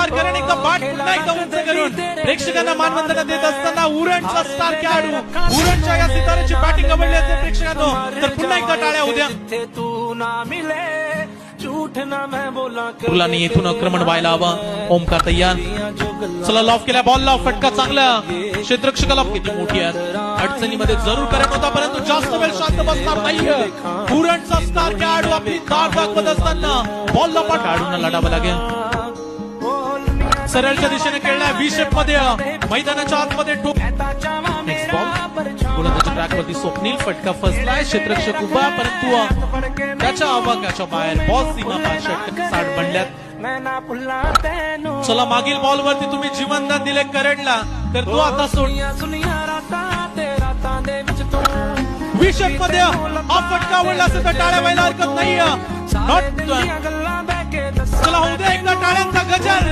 वार करण एकदा बाट पुन्हा एकदा उंच करून. प्रेक्षकांना मानवंदना देत असताना उरणचा स्टार खेळाडू उरणच्या या सिताऱ्याची बॅटिंग आवडली असेल प्रेक्षकांनो तर पुन्हा एकदा टाळ्या उद्या. तू ना मिले बोला येथून आक्रमण व्हायला हवं. ओमकार तयार. चला लॉफ केला बॉलला फटका चांगला. क्षेत्रक्षकाला किती मोठी आहे. अडचणीमध्ये जरूर करत होता परंतु जास्त वेळ शांत बसणार नाहीये. उरणचा स्टार खेळाडू आपली दार दाखवत असताना बॉलला पण खेळाडूंना लढावं लागेल. सरळच्या दिशेने खेळलाय वी शेपमध्ये मैदानाच्या आतमध्ये टोप स्वप्नील फटका फसलाय क्षेत्रक्षक उभा परंतु त्याच्या आवाकाच्या बाहेर बॉल सीमा साठ बनल्यात. चला मागील बॉल वरती तुम्ही जीवनदान दिले करेडला. तर तो आता विषयमध्ये फटका आवडला असेल तर टाळ्या व्हायला हरकत नाही चला होऊ द्या एकदा टाळ्यांचा गजर.